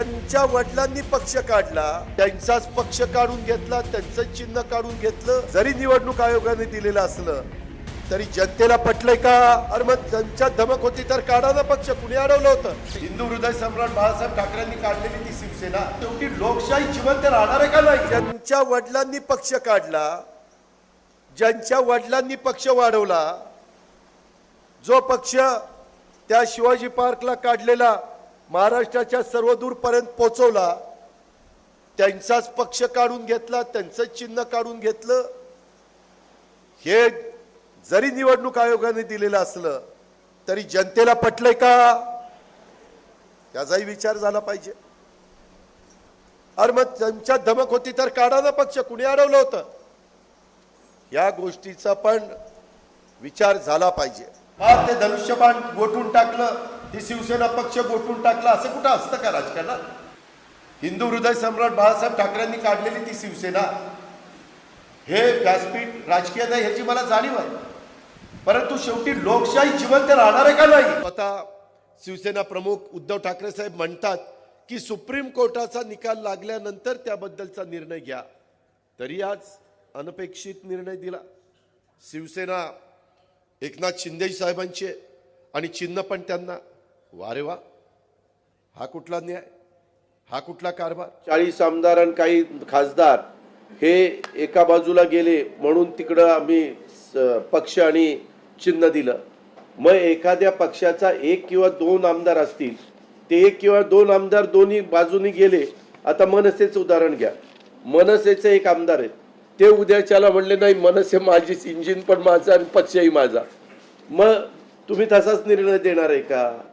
त्यांच्या वडिलांनी पक्ष काढला त्यांचाच पक्ष काढून घेतला त्यांचं चिन्ह काढून घेतलं जरी निवडणूक आयोगाने दिलेलं असलं तरी जनतेला पटलंय का? अरे मग त्यांच्या धमक होती तर काढा ना पक्ष. कुणी अडवलं होतं? हिंदू हृदय सम्राट बाळासाहेब ठाकरेंनी काढलेली ती शिवसेना शेवटी लोकशाही जिवंत राहणार आहे का नाही? ज्यांच्या वडिलांनी पक्ष काढला ज्यांच्या वडिलांनी पक्ष वाढवला जो पक्ष त्या शिवाजी पार्कला काढलेला महाराष्ट्राच्या सर्वदूरपर्यंत पोचवला त्यांचाच पक्ष काढून घेतला त्यांचं चिन्ह काढून घेतलं. हे जरी निवडणूक आयोगाने दिलेलं असलं तरी जनतेला पटलंय का? त्याचाही विचार झाला पाहिजे. अरे मग त्यांच्यात धमक होती तर काढा ना पक्ष कुणी अडवलं होतं? या गोष्टीचा पण विचार झाला पाहिजे. ते धनुष्यबाण गोठून टाकलं. ही शिवसेना पक्ष गोठून टाकला असं कुठं असतं का राजकारणात? हिंदू हृदय सम्राट बाळासाहेब ठाकरेंनी काढलेली ती शिवसेना. हे व्यासपीठ राजकीय नाही ह्याची मला जाणीव आहे. परंतु शेवटी लोकशाही जिवंत राहणार आहे का नाही? आता शिवसेना प्रमुख उद्धव ठाकरे साहेब म्हणतात की सुप्रीम कोर्टाचा निकाल लागल्यानंतर त्याबद्दलचा निर्णय घ्या. तरी आज अनपेक्षित निर्णय दिला. शिवसेना एकनाथ शिंदे साहेबांचे आणि चिन्ह पण त्यांना. वारे वा हा कुठला न्याय? हा कुठला कारभार? चाळीस आमदार आणि काही खासदार हे एका बाजूला गेले म्हणून तिकडं आम्ही स- पक्ष आणि चिन्ह दिलं. मग एखाद्या पक्षाचा एक किंवा दोन आमदार असतील ते एक किंवा दोन आमदार दोन्ही बाजूनी गेले आता मनसेचं उदाहरण घ्या. मनसेचे एक आमदार आहेत. ते उद्याच्याला म्हणले नाही मनसे माझीच इंजिन पण माझं आणि पक्षही माझा. मग तुम्ही तसाच निर्णय देणार आहे का?